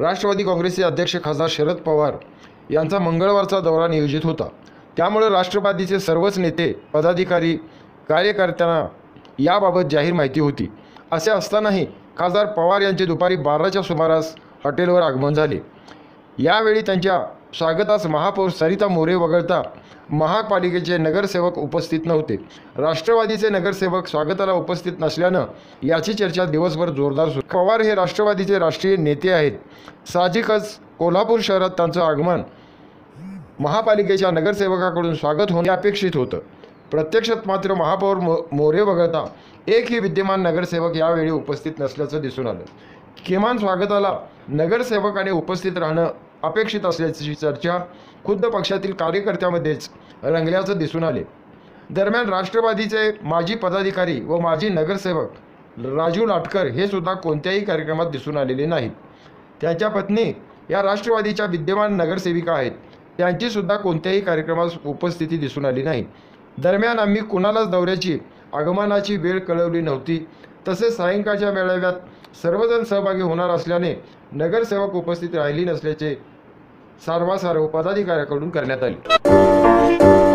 राष्ट्रवादी काँग्रेसचे अध्यक्ष खासदार शरद पवार यांचा मंगळवारचा दौरा नियोजित होता. त्यामुळे राष्ट्रवादीचे सर्वच नेते पदाधिकारी कार्यकर्त्यांना याबाबत जाहीर माहिती होती. असे असतानाही खासदार पवार यांचे दुपारी बाराच्या सुमारास हॉटेलवर आगमन झाले. यावेळी त्यांच्या स्वागतास महापौर सरिता मोरे वगळता महापालिकेचे नगरसेवक उपस्थित नव्हते. राष्ट्रवादीचे नगरसेवक स्वागताला उपस्थित नसल्यानं याची चर्चा दिवसभर जोरदार सुरू. पवार हे राष्ट्रवादीचे राष्ट्रीय नेते आहेत. साहजिकच कोल्हापूर शहरात त्यांचं आगमन महापालिकेच्या नगरसेवकाकडून स्वागत होणे अपेक्षित होतं. प्रत्यक्षात मात्र महापौर मो मोरे वगळता एकही विद्यमान नगरसेवक यावेळी उपस्थित नसल्याचं दिसून आलं. किमान स्वागताला नगरसेवकाने उपस्थित राहणं अपेक्षित असल्याची चर्चा खुद्द पक्षातील कार्यकर्त्यामध्येच रंगल्याचं दिसून आले. दरम्यान राष्ट्रवादीचे माजी पदाधिकारी व माजी नगरसेवक राजू लाटकर हे सुद्धा कोणत्याही कार्यक्रमात दिसून आलेले नाहीत. त्यांच्या पत्नी या राष्ट्रवादीच्या विद्यमान नगरसेविका आहेत. त्यांची सुद्धा कोणत्याही कार्यक्रमात उपस्थिती दिसून आली नाही. दरम्यान आम्ही कुणालाच दौऱ्याची आगमनाची वेळ कळवली नव्हती. तसेच सायंकाळच्या मेळाव्यात सर्वजण सहभागी होणार असल्याने नगरसेवक उपस्थित राहिली नसल्याचे सारवासारव पदाधिकाऱ्याकडून करण्यात आली.